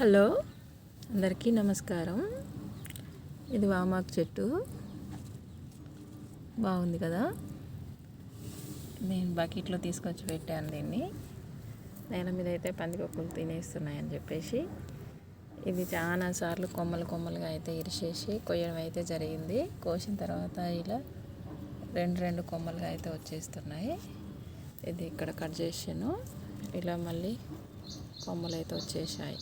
Hello అందరికీ నమస్కారం. ఇది వామాకు చెట్టు. బాగుంది కదా? నేను బకెట్లో తీసుకొచ్చి పెట్టాను దీన్ని. నేల మీద అయితే పందికొక్కులు తినేస్తున్నాయని చెప్పేసి. ఇది చాలా సార్లు కొమ్మలు కొమ్మలుగా అయితే ఇరిచేసి కొయ్యడం అయితే జరిగింది. కోసిన తర్వాత ఇలా రెండు రెండు కొమ్మలుగా అయితే వచ్చేస్తున్నాయి. ఇది ఇక్కడ కట్ చేసాను ఇలా మళ్ళీ కొమ్మలు అయితే వచ్చేసాయి.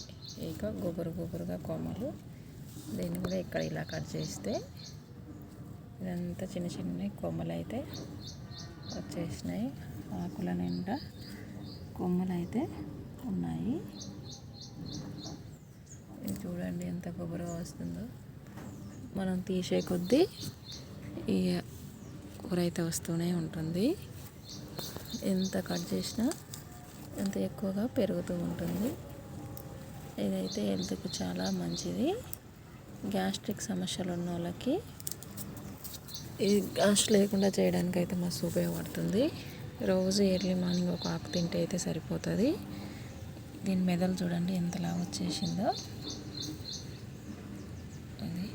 ఇక గుబురు గుబురుగా కొమ్మలు. దీన్ని కూడా ఇక్కడ ఇలా కట్ చేస్తే ఇదంతా చిన్న చిన్న కొమ్మలు అయితే వచ్చేసినాయి. ఆకుల నిండా కొమ్మలు అయితే ఉన్నాయి. ఇది చూడండి ఎంత గుబురుగా వస్తుందో. మనం తీసే కొద్దీ ఈ కూర అయితే వస్తూనే ఉంటుంది. ఎంత కట్ చేసినా ఎంత ఎక్కువగా పెరుగుతూ ఉంటుంది. ఇదైతే హెల్త్కి చాలా మంచిది. గ్యాస్ట్రిక్ సమస్యలు ఉన్న వాళ్ళకి ఇది గ్యాస్ లేకుండా చేయడానికి అయితే మస్తు ఉపయోగపడుతుంది. రోజు ఎర్లీ మార్నింగ్ ఒక ఆకు తింటే అయితే సరిపోతుంది. దీని మెదలు చూడండి ఎంతలా వచ్చేసిందో. అది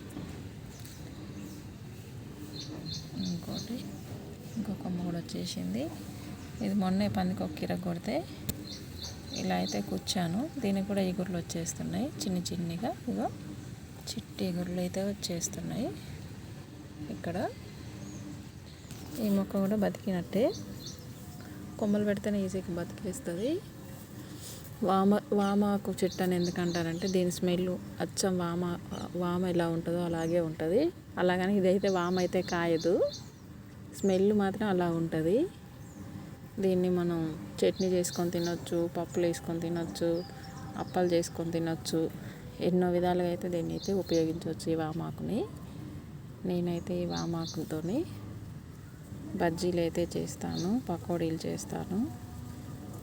ఇంకోటి ఇంకో కొమ్మ కూడా వచ్చేసింది. ఇది మొన్నే పందికొక్కిర కొడితే ఇలా అయితే కూర్చాను దీనికి కూడా ఎగురులు వచ్చేస్తున్నాయి. చిన్న చిన్నగా ఇగో చిట్టి ఎగురులు అయితే వచ్చేస్తున్నాయి. ఇక్కడ ఈ మొక్క కూడా బతికినట్టే. కొమ్మలు పెడితేనే ఈజీగా బతికేస్తుంది. వామ వామాకు చెట్టు అని ఎందుకంటారంటే దీని స్మెల్ అచ్చం వామ వామ ఎలా ఉంటుందో అలాగే ఉంటుంది. అలాగని ఇదైతే వామ అయితే కాయదు. స్మెల్ మాత్రం అలా ఉంటుంది. దీన్ని మనం చట్నీ చేసుకొని తినొచ్చు పప్పులు వేసుకొని తినొచ్చు అప్పాలు చేసుకొని తినొచ్చు. ఎన్నో విధాలుగా అయితే దీన్ని అయితే ఉపయోగించవచ్చు ఈ వామాకుని. నేనైతే ఈ వామాకులతో బజ్జీలు అయితే చేస్తాను పకోడీలు చేస్తాను.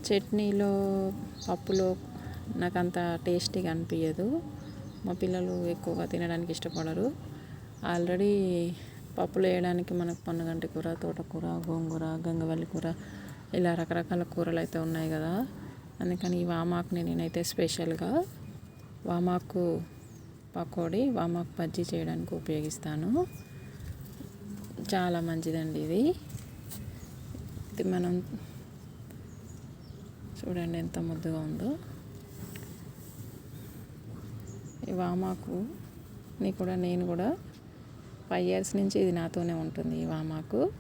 చట్నీలో పప్పులో నాకు అంత టేస్టీగా అనిపించదు మా పిల్లలు ఎక్కువగా తినడానికి ఇష్టపడరు. ఆల్రెడీ పప్పులు వేయడానికి మనకు పొన్నగంటి కూర తోటకూర గోంగూర గంగవల్లి కూర ఇలా రకరకాల కూరలు అయితే ఉన్నాయి కదా. అందుకని ఈ వామాకుని నేనైతే స్పెషల్గా వామాకు పకోడీ వామాకు బజ్జీ చేయడానికి ఉపయోగిస్తాను. చాలా మంచిదండి ఇది. ఇది మనం చూడండి ఎంత ముద్దుగా ఉందో. ఈ వామాకుని కూడా నేను కూడా ఫైవ్ ఇయర్స్ నుంచి ఇది నాతోనే ఉంటుంది ఈ వామాకు.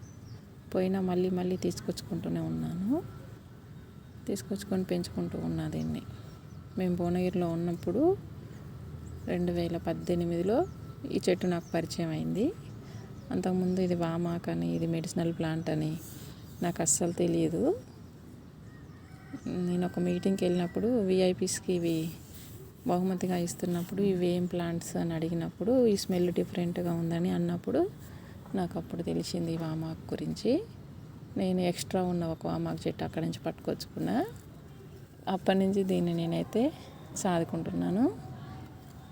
పోయినా మళ్ళీ మళ్ళీ తీసుకొచ్చుకుంటూనే ఉన్నాను. తీసుకొచ్చుకొని పెంచుకుంటూ ఉన్నా దీన్ని. మేము భువనగిరిలో ఉన్నప్పుడు రెండు వేల పద్దెనిమిదిలో ఈ చెట్టు నాకు పరిచయం అయింది. అంతకుముందు ఇది వామాక్ అని ఇది మెడిసినల్ ప్లాంట్ అని నాకు అస్సలు తెలియదు. నేను ఒక మీటింగ్కి వెళ్ళినప్పుడు విఐపీస్కి ఇవి బహుమతిగా ఇస్తున్నప్పుడు ఇవి ఏం ప్లాంట్స్ అని అడిగినప్పుడు ఈ స్మెల్ డిఫరెంట్గా ఉందని అన్నప్పుడు నాకు అప్పుడు తెలిసింది ఈ వామాకు గురించి. నేను ఎక్స్ట్రా ఉన్న ఒక వామాకు చెట్టు అక్కడి నుంచి పట్టుకొచ్చుకున్నా. అప్పటి నుంచి దీన్ని నేనైతే సాదుకుంటున్నాను.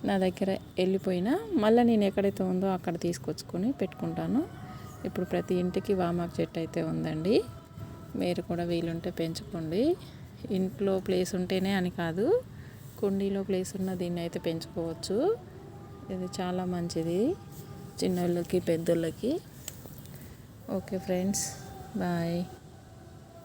నా దగ్గర వెళ్ళిపోయినా మళ్ళీ నేను ఎక్కడైతే ఉందో అక్కడ తీసుకొచ్చుకొని పెట్టుకుంటాను. ఇప్పుడు ప్రతి ఇంటికి వామాకు చెట్టు అయితే ఉందండి. మీరు కూడా వీలుంటే పెంచుకోండి. ఇంట్లో ప్లేస్ ఉంటేనే అని కాదు కుండీలో ప్లేస్ ఉన్న దీన్ని అయితే పెంచుకోవచ్చు. ఇది చాలా మంచిది. చిన్నోళ్ళకి పెద్దోళ్ళకి. Okay friends bye.